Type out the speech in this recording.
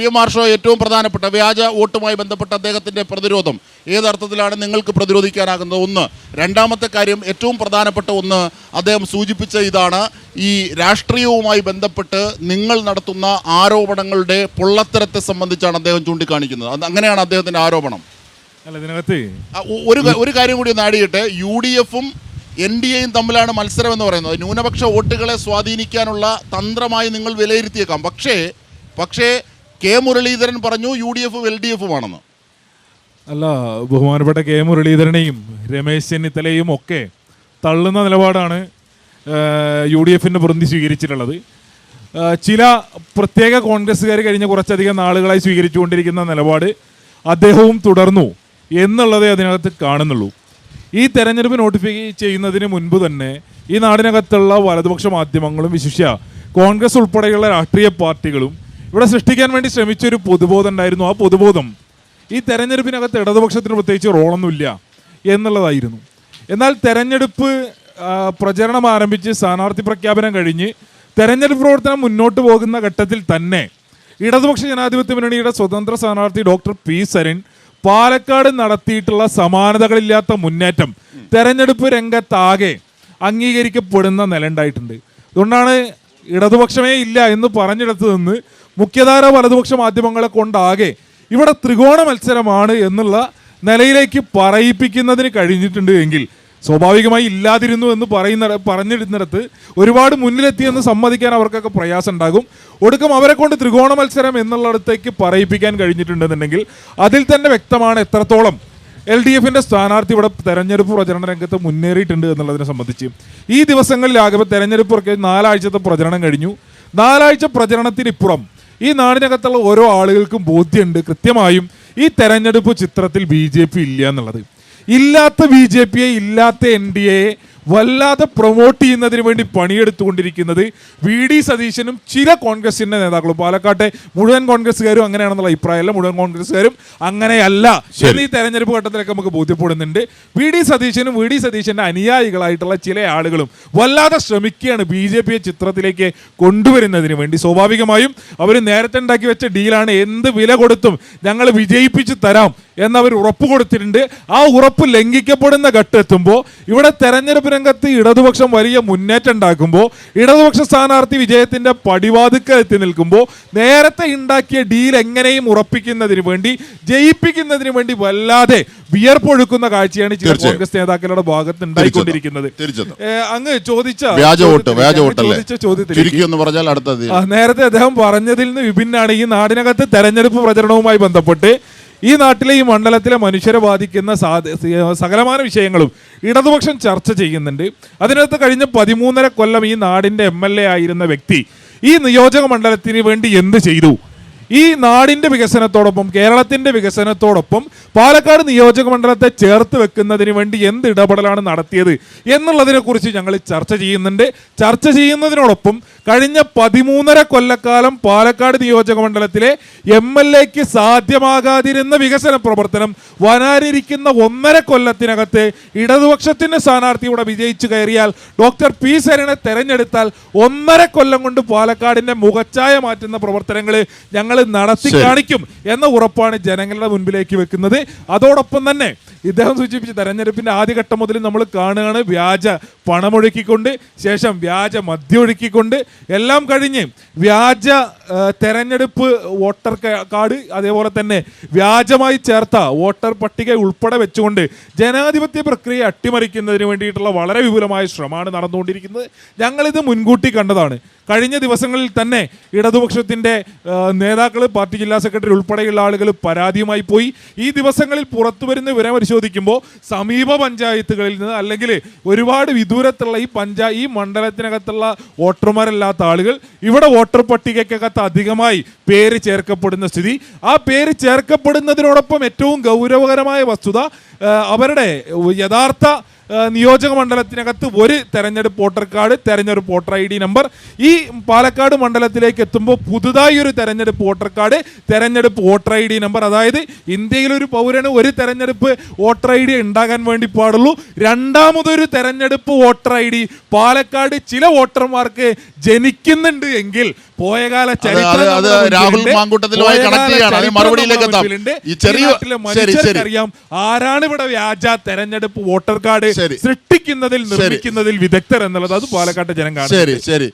P M മാർഷോ ഏറ്റവും പ്രധാനപ്പെട്ട വ്യാജ വോട്ടുമായി ബന്ധപ്പെട്ട അദ്ദേഹത്തിന്റെ പ്രതിരോധം. ഏതർത്ഥത്തിലാണ് നിങ്ങൾക്ക് പ്രതിരോധിക്കാനാകുന്നത്? ഒന്ന് രണ്ടാമത്തെ കാര്യം ഏറ്റവും പ്രധാനപ്പെട്ട ഒന്ന് അദ്ദേഹം സൂചിപ്പിച്ച ഇതാണ് ഈ രാഷ്ട്രീയവുമായി ബന്ധപ്പെട്ട് നിങ്ങൾ നടത്തുന്ന ആരോപണങ്ങളുടെ പൊള്ളത്തരത്തെ സംബന്ധിച്ചാണ് അദ്ദേഹം ചൂണ്ടിക്കാണിക്കുന്നത്. അത് അങ്ങനെയാണ് അദ്ദേഹത്തിന്റെ ആരോപണം. ഒരു ഒരു കാര്യം കൂടി ഒന്ന് ആഡ് ചെയ്യട്ടെ. യു ഡി എഫും എൻ ഡി എയും തമ്മിലാണ് മത്സരം എന്ന് പറയുന്നത്. ന്യൂനപക്ഷ വോട്ടുകളെ സ്വാധീനിക്കാനുള്ള തന്ത്രമായി നിങ്ങൾ വിലയിരുത്തിയേക്കാം. പക്ഷേ പക്ഷേ കെ മുരളീധരൻ പറഞ്ഞു യു ഡി എഫും എൽ ഡി എഫുമാണെന്ന് അല്ല ബഹുമാനപ്പെട്ട കെ മുരളീധരനെയും രമേശ് ചെന്നിത്തലയും ഒക്കെ തള്ളുന്ന നിലപാടാണ് യു ഡി എഫിന്റെ പ്രതിനിധി സ്വീകരിച്ചിട്ടുള്ളത്. ചില പ്രത്യേക കോൺഗ്രസ്സുകാർ കഴിഞ്ഞ കുറച്ചധികം നാളുകളായി സ്വീകരിച്ചുകൊണ്ടിരിക്കുന്ന നിലപാട് അദ്ദേഹവും തുടർന്നു എന്നുള്ളതേ അതിനകത്ത് കാണുന്നുള്ളൂ. ഈ തെരഞ്ഞെടുപ്പ് നോട്ടിഫൈ ചെയ്യുന്നതിന് മുൻപ് തന്നെ ഈ നാടിനകത്തുള്ള വലതുപക്ഷ മാധ്യമങ്ങളും വിശിഷ്യ കോൺഗ്രസ് ഉൾപ്പെടെയുള്ള രാഷ്ട്രീയ പാർട്ടികളും ഇവിടെ സൃഷ്ടിക്കാൻ വേണ്ടി ശ്രമിച്ച ഒരു പൊതുബോധം ഉണ്ടായിരുന്നു. ആ പൊതുബോധം ഈ തെരഞ്ഞെടുപ്പിനകത്ത് ഇടതുപക്ഷത്തിന് പ്രത്യേകിച്ച് റോളൊന്നുമില്ല എന്നുള്ളതായിരുന്നു. എന്നാൽ തെരഞ്ഞെടുപ്പ് പ്രചരണം ആരംഭിച്ച് സ്ഥാനാർത്ഥി പ്രഖ്യാപനം കഴിഞ്ഞ് തെരഞ്ഞെടുപ്പ് പ്രവർത്തനം മുന്നോട്ട് പോകുന്ന ഘട്ടത്തിൽ തന്നെ ഇടതുപക്ഷ ജനാധിപത്യ മുന്നണിയുടെ സ്വതന്ത്ര സ്ഥാനാർത്ഥി ഡോക്ടർ പി സരിൻ പാലക്കാട് നടത്തിയിട്ടുള്ള സമാനതകളില്ലാത്ത മുന്നേറ്റം തെരഞ്ഞെടുപ്പ് രംഗത്താകെ അംഗീകരിക്കപ്പെടുന്ന നിലയുണ്ടായിട്ടുണ്ട്. അതുകൊണ്ടാണ് ഇടതുപക്ഷമേ ഇല്ല എന്ന് പറഞ്ഞിടത്ത് നിന്ന് മുഖ്യധാര വലതുപക്ഷ മാധ്യമങ്ങളെ കൊണ്ടാകെ ഇവിടെ ത്രികോണ മത്സരമാണ് എന്നുള്ള നിലയിലേക്ക് പറയിപ്പിക്കുന്നതിന് കഴിഞ്ഞിട്ടുണ്ട് എങ്കിൽ സ്വാഭാവികമായി ഇല്ലാതിരുന്നു എന്ന് പറയുന്ന പറഞ്ഞിരുന്നിടത്ത് ഒരുപാട് മുന്നിലെത്തിയെന്ന് സമ്മതിക്കാൻ അവർക്കൊക്കെ പ്രയാസം ഉണ്ടാകും ഒടുക്കം അവരെ കൊണ്ട് ത്രികോണ മത്സരം എന്നുള്ളിടത്തേക്ക് പറയിപ്പിക്കാൻ കഴിഞ്ഞിട്ടുണ്ടെന്നുണ്ടെങ്കിൽ അതിൽ തന്നെ വ്യക്തമാണ് എത്രത്തോളം എൽ ഡി എഫിന്റെ സ്ഥാനാർത്ഥി ഇവിടെ തെരഞ്ഞെടുപ്പ് പ്രചരണ രംഗത്ത് മുന്നേറിയിട്ടുണ്ട് എന്നുള്ളതിനെ സംബന്ധിച്ച് ഈ ദിവസങ്ങളിൽ ദിവസങ്ങളിലാകെ തെരഞ്ഞെടുപ്പ് നാലാഴ്ചത്തെ പ്രചരണം കഴിഞ്ഞു. നാലാഴ്ച പ്രചരണത്തിനിപ്പുറം ഈ നാടിനകത്തുള്ള ഓരോ ആളുകൾക്കും ബോധ്യമുണ്ട്. കൃത്യമായും ഈ തെരഞ്ഞെടുപ്പ് ചിത്രത്തിൽ ബി ജെ പി ഇല്ല എന്നുള്ളത്. ഇല്ലാത്ത ബി ജെ പിയെ ഇല്ലാത്ത എൻ ഡി എയെ വല്ലാതെ പ്രൊമോട്ട് ചെയ്യുന്നതിന് വേണ്ടി പണിയെടുത്തുകൊണ്ടിരിക്കുന്നത് വി ഡി സതീശനും ചില കോൺഗ്രസിന്റെ നേതാക്കളും. പാലക്കാട്ടെ മുഴുവൻ കോൺഗ്രസ്സുകാരും അങ്ങനെയാണെന്നുള്ള അഭിപ്രായമല്ല. മുഴുവൻ കോൺഗ്രസ്സുകാരും അങ്ങനെയല്ല. എന്ന് ഈ തെരഞ്ഞെടുപ്പ് ഘട്ടത്തിലൊക്കെ നമുക്ക് ബോധ്യപ്പെടുന്നുണ്ട്. വി ഡി സതീശനും വി ഡി സതീശന്റെ അനുയായികളായിട്ടുള്ള ചില ആളുകളും വല്ലാതെ ശ്രമിക്കുകയാണ് ബി ജെ പിയെ ചിത്രത്തിലേക്ക് കൊണ്ടുവരുന്നതിന് വേണ്ടി. സ്വാഭാവികമായും അവർ നേരത്തെ ഉണ്ടാക്കി വെച്ച ഡീലാണ് എന്ത് വില കൊടുത്തും ഞങ്ങൾ വിജയിപ്പിച്ച് തരാം എന്നവർ ഉറപ്പ് കൊടുത്തിട്ടുണ്ട്. ആ ഉറപ്പ് ലംഘിക്കപ്പെടുന്ന ഘട്ടെത്തുമ്പോൾ ഇവിടെ തെരഞ്ഞെടുപ്പ് രംഗത്ത് ഇടതുപക്ഷം വലിയ മുന്നേറ്റം ഉണ്ടാക്കുമ്പോൾ ഇടതുപക്ഷ സ്ഥാനാർത്ഥി വിജയത്തിന്റെ പടിവാതുക്കൽ എത്തി നിൽക്കുമ്പോൾ നേരത്തെ ഉണ്ടാക്കിയ ഡീൽ എങ്ങനെയും ഉറപ്പിക്കുന്നതിന് വേണ്ടി ജയിപ്പിക്കുന്നതിന് വേണ്ടി വല്ലാതെ വിയർപ്പൊഴുക്കുന്ന കാഴ്ചയാണ് ചില കോൺഗ്രസ് നേതാക്കളുടെ ഭാഗത്ത് ഉണ്ടായിക്കൊണ്ടിരിക്കുന്നത്. അങ്ങ് ചോദിച്ച ചോദിച്ച ചോദ്യത്തിൽ നേരത്തെ അദ്ദേഹം പറഞ്ഞതിൽ നിന്ന് വിഭിന്നാണ്. ഈ നാടിനകത്ത് തെരഞ്ഞെടുപ്പ് പ്രചരണവുമായി ബന്ധപ്പെട്ട് ഈ നാട്ടിലെ ഈ മണ്ഡലത്തിലെ മനുഷ്യരെ ബാധിക്കുന്ന സകലമാന വിഷയങ്ങളും ഇടതുപക്ഷം ചർച്ച ചെയ്യുന്നുണ്ട്. അതിനകത്ത് കഴിഞ്ഞ പതിമൂന്നര കൊല്ലം ഈ നാടിന്റെ എം എൽ എ ആയിരുന്ന വ്യക്തി ഈ നിയോജക മണ്ഡലത്തിന് വേണ്ടി എന്ത് ചെയ്തു? ഈ നാടിന്റെ വികസനത്തോടൊപ്പം കേരളത്തിന്റെ വികസനത്തോടൊപ്പം പാലക്കാട് നിയോജക മണ്ഡലത്തെ ചേർത്ത് വെക്കുന്നതിന് വേണ്ടി എന്ത് ഇടപെടലാണ് നടത്തിയത് എന്നുള്ളതിനെക്കുറിച്ച് ഞങ്ങൾ ചർച്ച ചെയ്യുന്നുണ്ട്. ചർച്ച ചെയ്യുന്നതിനോടൊപ്പം കഴിഞ്ഞ പതിമൂന്നര കൊല്ലക്കാലം പാലക്കാട് നിയോജക മണ്ഡലത്തിലെ എം എൽ എക്ക് സാധ്യമാകാതിരുന്ന വികസന പ്രവർത്തനം വരാനിരിക്കുന്ന ഒന്നര കൊല്ലത്തിനകത്ത് ഇടതുപക്ഷത്തിന്റെ സ്ഥാനാർത്ഥിയുടെ വിജയിച്ചു കയറിയാൽ ഡോക്ടർ പി സരനെ തെരഞ്ഞെടുത്താൽ ഒന്നര കൊല്ലം കൊണ്ട് പാലക്കാടിന്റെ മുഖച്ഛായ മാറ്റുന്ന പ്രവർത്തനങ്ങൾ ഞങ്ങൾ നടത്തി കാണിക്കും എന്ന ഉറപ്പാണ് ജനങ്ങളുടെ മുൻപിലേക്ക് വെക്കുന്നത്. അതോടൊപ്പം തന്നെ ഇദ്ദേഹം സൂചിപ്പിച്ച തെരഞ്ഞെടുപ്പിന്റെ ആദ്യഘട്ടം മുതൽ നമ്മൾ കാണുകയാണ് വ്യാജ പണമൊഴുക്കിക്കൊണ്ട് ശേഷം വ്യാജ മദ്യമൊഴുക്കിക്കൊണ്ട് എല്ലാം കഴിഞ്ഞ് വ്യാജ തെരഞ്ഞെടുപ്പ് വോട്ടർ കാർഡ് അതേപോലെ തന്നെ വ്യാജമായി ചേർത്ത വോട്ടർ പട്ടിക ഉൾപ്പെടെ വെച്ചുകൊണ്ട് ജനാധിപത്യ പ്രക്രിയ അട്ടിമറിക്കുന്നതിന് വേണ്ടിയിട്ടുള്ള വളരെ വിപുലമായ ശ്രമമാണ് നടന്നുകൊണ്ടിരിക്കുന്നത്. ഞങ്ങളിത് മുൻകൂട്ടി കണ്ടതാണ്. കഴിഞ്ഞ ദിവസങ്ങളിൽ തന്നെ ഇടതുപക്ഷത്തിന്റെ നേതാക്കൾ പാർട്ടി ജില്ലാ സെക്രട്ടറി ഉൾപ്പെടെയുള്ള ആളുകൾ പരാതിയുമായി പോയി. ഈ ദിവസങ്ങളിൽ പുറത്തു വരുന്ന വിവരം പരിശോധിക്കുമ്പോൾ സമീപ പഞ്ചായത്തുകളിൽ നിന്ന് അല്ലെങ്കിൽ ഒരുപാട് വിദൂരത്തുള്ള ഈ പഞ്ചായ ഈ മണ്ഡലത്തിനകത്തുള്ള വോട്ടർമാരല്ലാത്ത ആളുകൾ ഇവിടെ വോട്ടർ അധികമായി പേര് ചേർക്കപ്പെടുന്ന സ്ഥിതി. ആ പേര് ചേർക്കപ്പെടുന്നതിനോടൊപ്പം ഏറ്റവും ഗൗരവകരമായ വസ്തുത അവരുടെ യഥാർത്ഥ നിയോജക മണ്ഡലത്തിനകത്ത് ഒരു തെരഞ്ഞെടുപ്പ് വോട്ടർ കാർഡ് തെരഞ്ഞെടുപ്പ് വോട്ടർ ഐ ഡി നമ്പർ. ഈ പാലക്കാട് മണ്ഡലത്തിലേക്ക് എത്തുമ്പോൾ പുതുതായി ഒരു തെരഞ്ഞെടുപ്പ് വോട്ടർ കാർഡ് തെരഞ്ഞെടുപ്പ് വോട്ടർ ഐ ഡി നമ്പർ. അതായത് ഇന്ത്യയിലൊരു പൗരന് ഒരു തെരഞ്ഞെടുപ്പ് വോട്ടർ ഐ ഡി ഉണ്ടാകാൻ വേണ്ടി പാടുള്ളൂ. രണ്ടാമതൊരു തെരഞ്ഞെടുപ്പ് വോട്ടർ ഐ ഡി പാലക്കാട് ചില വോട്ടർമാർക്ക് ജനിക്കുന്നുണ്ട് എങ്കിൽ പോയകാല ചരിത്രം. മനുഷ്യർക്കറിയാം ആരാണ് ഇവിടെ വ്യാജ തെരഞ്ഞെടുപ്പ് വോട്ടർ കാർഡ്. സൃഷ്ടിക്കുന്നതിൽ നിർമ്മിക്കുന്നതിൽ വിദഗ്ധർ എന്നുള്ളത് അത് പാലക്കാട്ടെ ജനം കാണും ശരി ശരി.